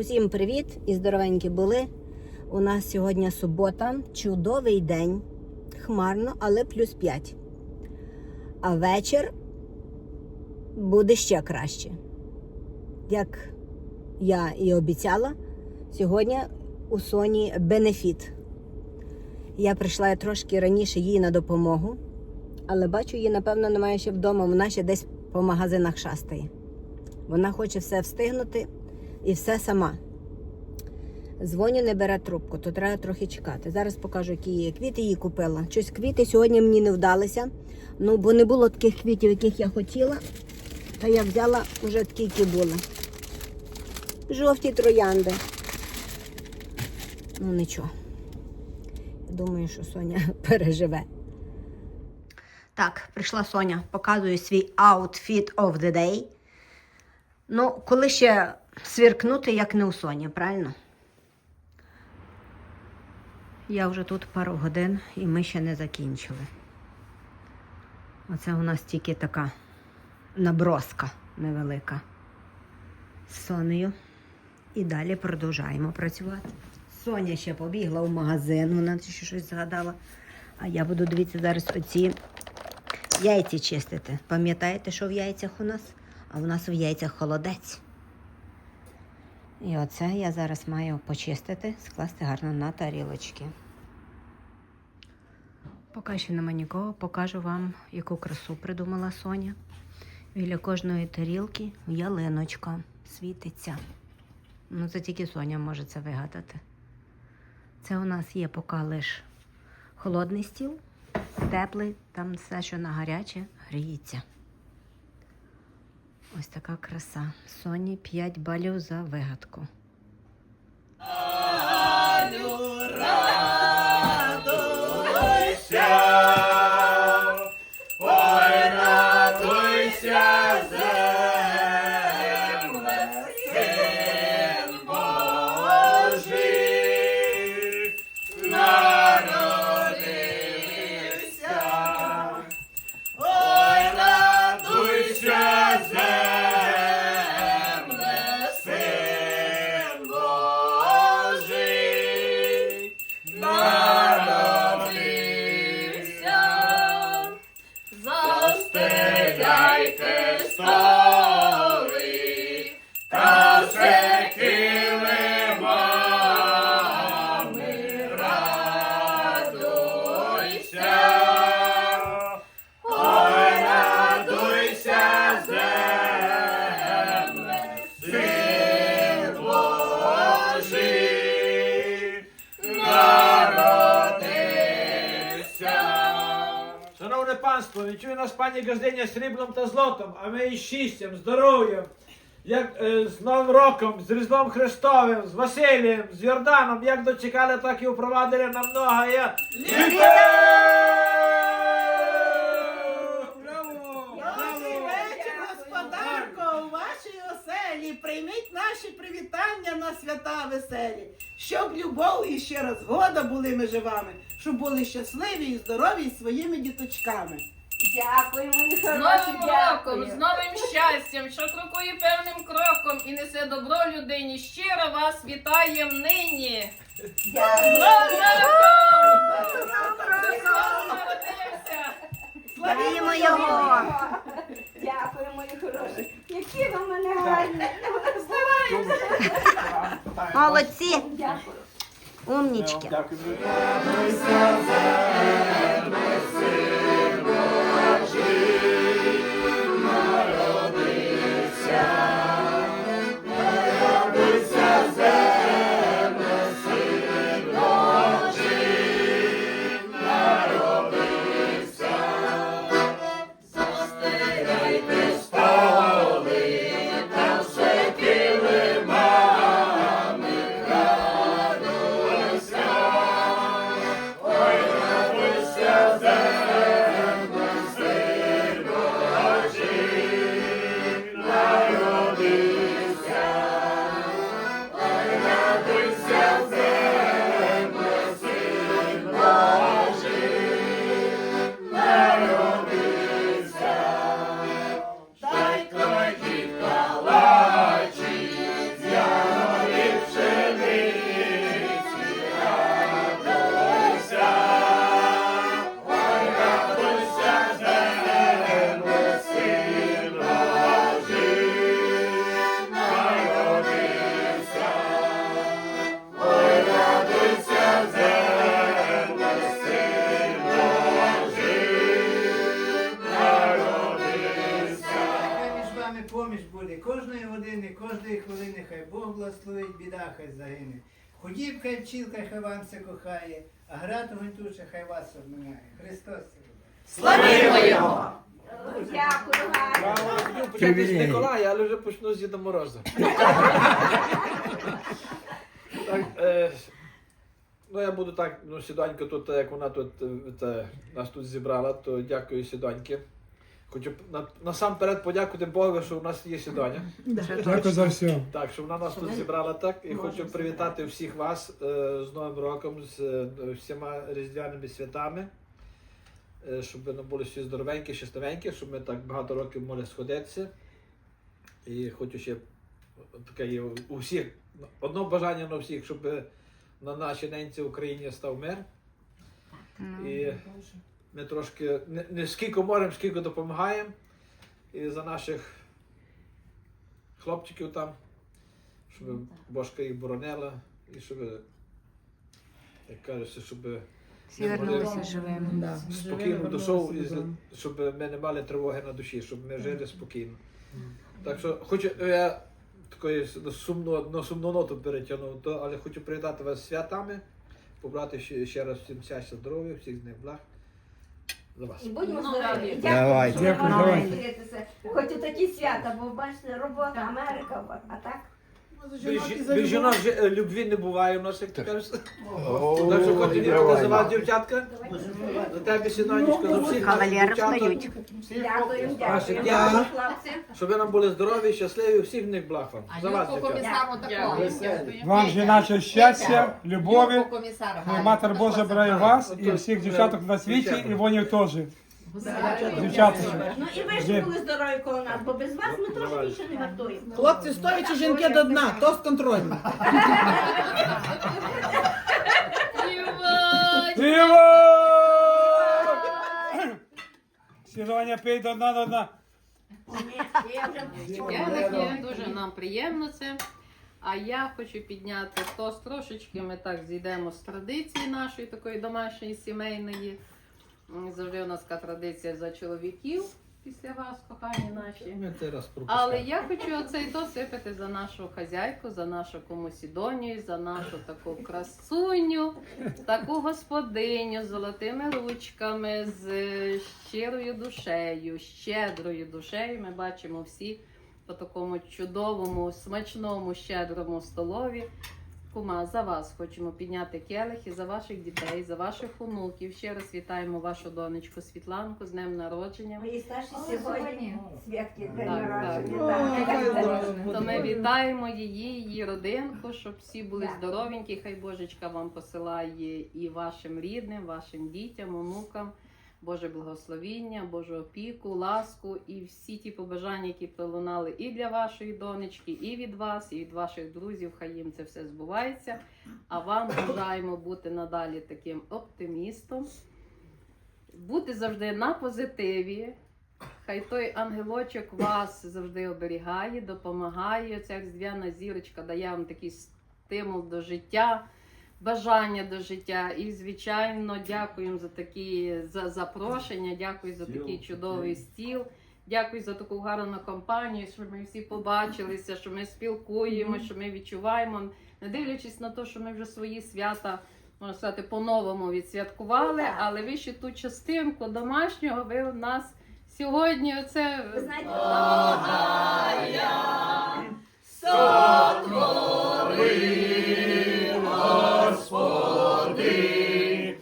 Усім привіт і здоровенькі були. У нас сьогодні субота, чудовий день. Хмарно, але плюс 5. А вечір буде ще краще. Як я і обіцяла, сьогодні у Соні бенефіт. Я прийшла трошки раніше їй на допомогу, але бачу, її, напевно, немає ще вдома. Вона ще десь по магазинах шастає. Вона хоче все встигнути і все сама. Дзвоню, не бере трубку, то треба трохи чекати. Зараз покажу, які є квіти їй купила. Щось квіти сьогодні мені не вдалися. Ну, бо не було таких квітів, яких я хотіла. Та я взяла вже такі, які були. Жовті троянди. Ну нічого. Думаю, що Соня переживе. Так, прийшла Соня, показую свій outfit of the day. Ну, коли ще свіркнути, як не у Соні, правильно? Я вже тут пару годин і ми ще не закінчили. Оце у нас тільки така наброска невелика з Сонею. І далі продовжаємо працювати. Соня ще побігла в магазин, вона ще щось згадала. А я буду дивитися зараз оці яйці чистити. Пам'ятаєте, що в яйцях у нас? А в нас в яйцях холодець. І оце я зараз маю почистити, скласти гарно на тарілочки. Поки що нема нікого, покажу вам, яку красу придумала Соня. Біля кожної тарілки ялиночка світиться. Ну, це тільки Соня може це вигадати. Це у нас є поки лише холодний стіл, теплий, там все, що на гаряче, гріється. Ось така краса. Соні 5 балів за вигадку. Відчує нас пані Газдиня сріблом та злотом, а ми із щастям, здоров'ям, як е, з Новим роком, з Різдвом Христовим, з Василієм, з Йорданом, як дочекали, так і впровадили на много. Я... Добрий вечір, господарко, у вашій оселі. Прийміть наші привітання на свята веселі. Щоб любов і щира згода були між вами, щоб були щасливі і здорові своїми діточками. Дякую, мої З Новим роком, з новим щастям, що крокує певним кроком і несе добро людині. Щиро вас вітаєм нині. З Новим роком! Христос народився! Славімо його! Дякую, мої хороші. Які ви мене гарні. Молодці! Дякую. Умнічки! Ой, Brasil. Худіб хай вам все кохає, а грати гонтуча, хай вас обминає. Христос. Славімо його! Дякую, хотів почати з Николая, але вже почну з Діда Мороза. так, е, ну я буду так, ну Сідонька тут, як вона тут е, нас тут зібрала, то дякую Сідоньки. Хочу на, насамперед подякувати Богу, що у нас є Сідоня. Дякую за все. Так, що вона нас тут зібрала так. І хочу привітати всіх вас е, з Новим роком, з е, всіма різдвяними святами. Е, щоб ви були всі здоровенькі, щасливенькі, щоб ми так багато років могли сходитися. І хочу ще таке є у всіх, одно бажання на всіх, щоб на нашій ненці Україні став мир. І ми трошки не, не скільки можемо, скільки допомагаємо. І за наших хлопчиків там, щоб бошка їх боронила, і щоб, як кажеться, щоб Всі вернулися живими. спокійно душою, і щоб ми не мали тривоги на душі, щоб ми жили спокійно. Так що хочу, я такої сумну, на сумну ноту перетягнув, але хочу привітати вас святами, побрати ще, ще раз всім щастя, здоров'я, всіх з них благ. За вас. І будьмо Ну, здорові. Давай. Дякую, що ви Дякую, давайте. зустрітися. Хоч у такі свята, бо бачите, робота, Америка, а так? Без, жінок же, е, любві не буває у нас, як ти кажеш. Так що хочу дякувати за вас, дівчатка. За тебе, сінонечко, за всіх наших дівчаток. встають. Дякую, дякую. дякую. Хлопці. Щоб ви нам були здорові, щасливі, всіх в них благ вам. За вас, дівчатка. Вам же наше щастя, любові. Матер Божа бере вас і всіх дівчаток на світі, і вони теж. Дівчаточки. Ну і ви ж були здорові коло нас, бо без вас ми трошки більше не вартуємо. Хлопці, стоячи жінки до дна, тост контрольний. Співай! Диво! Сідання пий до дна до дна. Дякую, дуже нам приємно це. А я хочу підняти тост трошечки. Ми так зійдемо з традиції нашої такої домашньої сімейної. Завжди у нас така традиція за чоловіків після вас, кохані наші. Ми це раз Але я хочу оцей тост випити за нашу хазяйку, за нашу комусідонію, за нашу таку красуню, таку господиню з золотими ручками, з щирою душею, щедрою душею. Ми бачимо всі по такому чудовому, смачному, щедрому столові. Кума, за вас хочемо підняти келихи, за ваших дітей, за ваших онуків. Ще раз вітаємо вашу донечку Світланку з днем народження. Мої старші сьогодні святки день Так, народження. так. так. То ми вітаємо її, її родинку, щоб всі були Так. здоровенькі. Хай Божечка вам посилає і вашим рідним, вашим дітям, онукам. Боже благословіння, Божу опіку, ласку і всі ті побажання, які пролунали і для вашої донечки, і від вас, і від ваших друзів. Хай їм це все збувається. А вам бажаємо бути надалі таким оптимістом, бути завжди на позитиві. Хай той ангелочок вас завжди оберігає, допомагає. Ця різдвяна зірочка дає вам такий стимул до життя, бажання до життя. І, звичайно, дякуємо за такі за запрошення, дякую за такий чудовий стіл. Дякую за таку гарну компанію, що ми всі побачилися, що ми спілкуємося, що ми відчуваємо, не дивлячись на те, що ми вже свої свята, можна сказати, по-новому відсвяткували, але ви ще ту частинку домашнього ви у нас сьогодні оце Ви знаєте, жити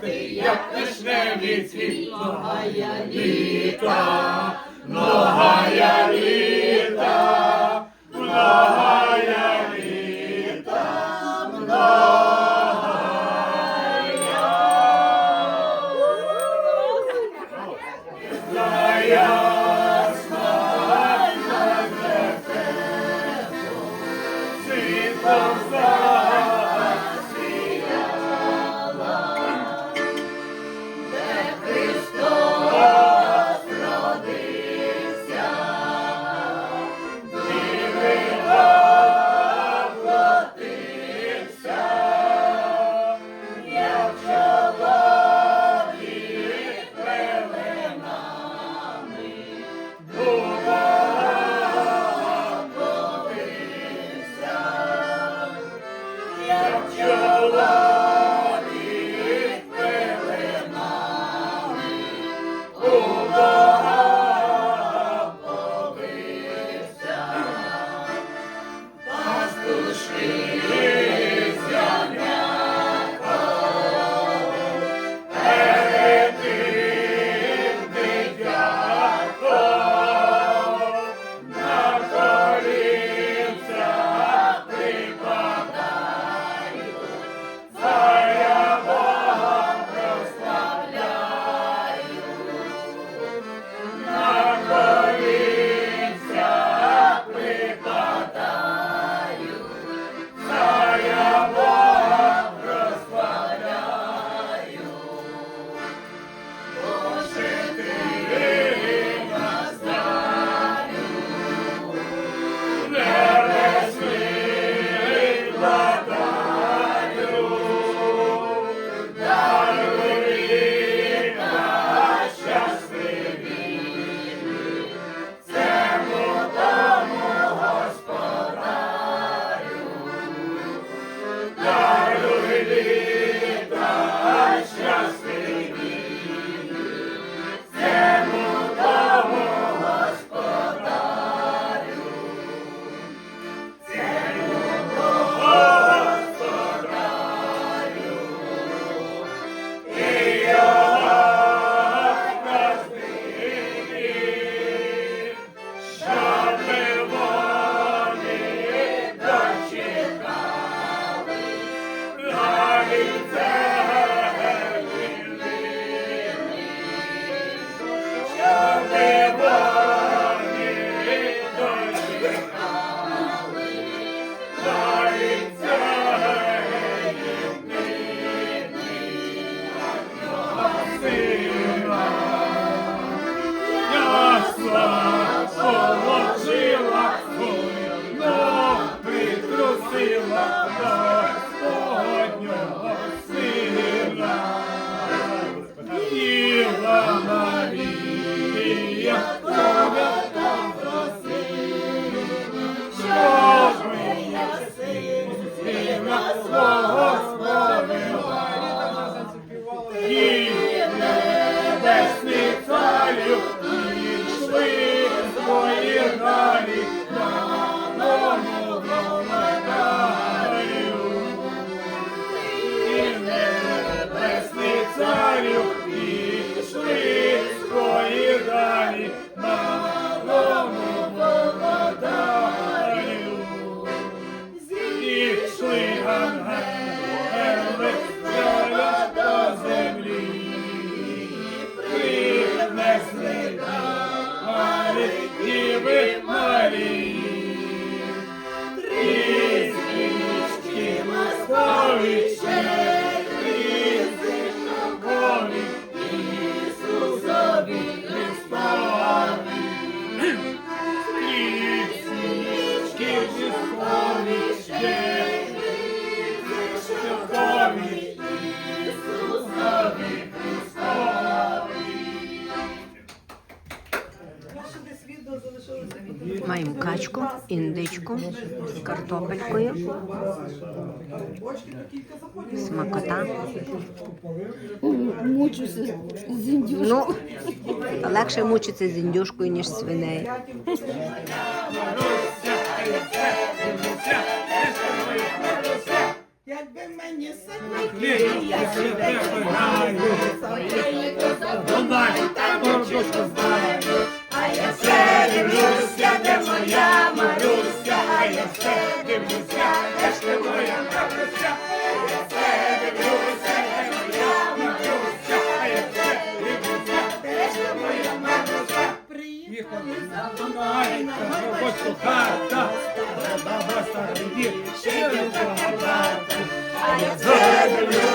просвітати, як вишневий цвіт. я літа, многая літа, Смакота. Мучуся з індюшкою. Ну, легше мучитися з індюшкою, ніж з свинею. Якби мені сидіти, я тебе знаю, а я все дивлюся, де моя Маруся, а я все дивлюся, де ж ти моя Маруся, я все дивлюся, де моя Маруся, а я все дивлюся, де ж ти моя Маруся. Приїхали за мною на хата, баба старий ще не А я все дивлюся,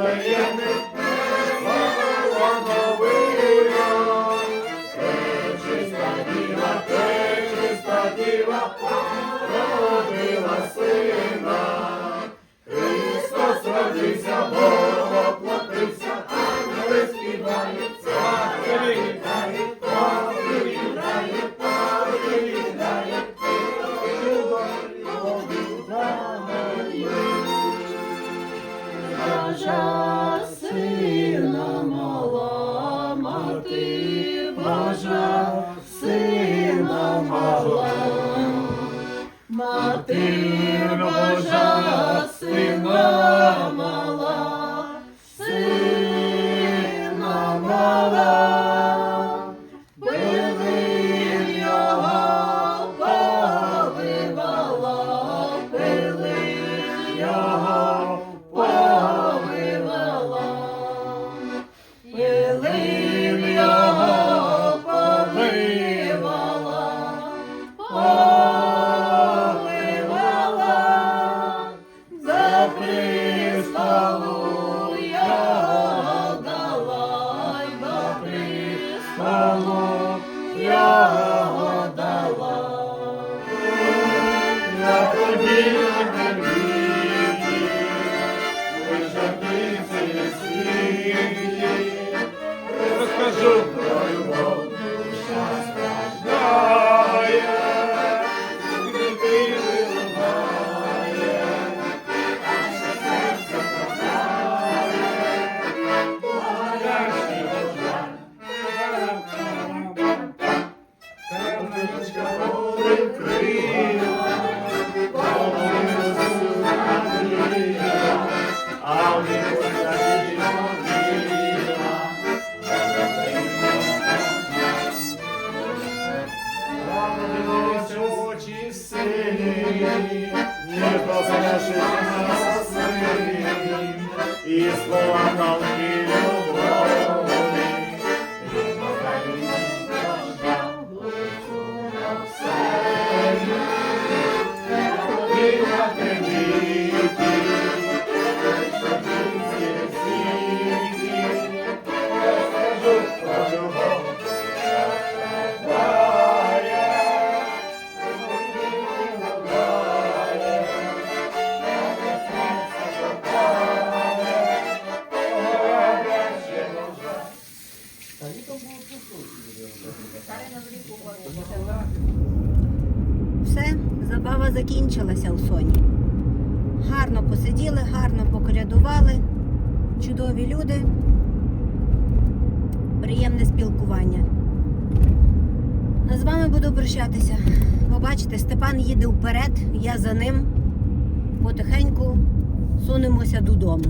哎。Я Все, забава закінчилася у Соні. Гарно посиділи, гарно поколядували. Чудові люди. Приємне спілкування. А з вами буду прощатися. Побачите, Степан їде вперед, я за ним. Потихеньку сунемося додому.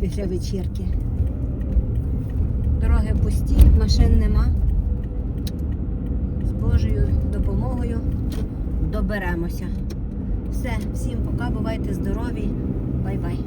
Після вечірки. Дороги пусті, машин нема. З Божою допомогою доберемося. Все, всім пока, бувайте здорові. Бай-бай.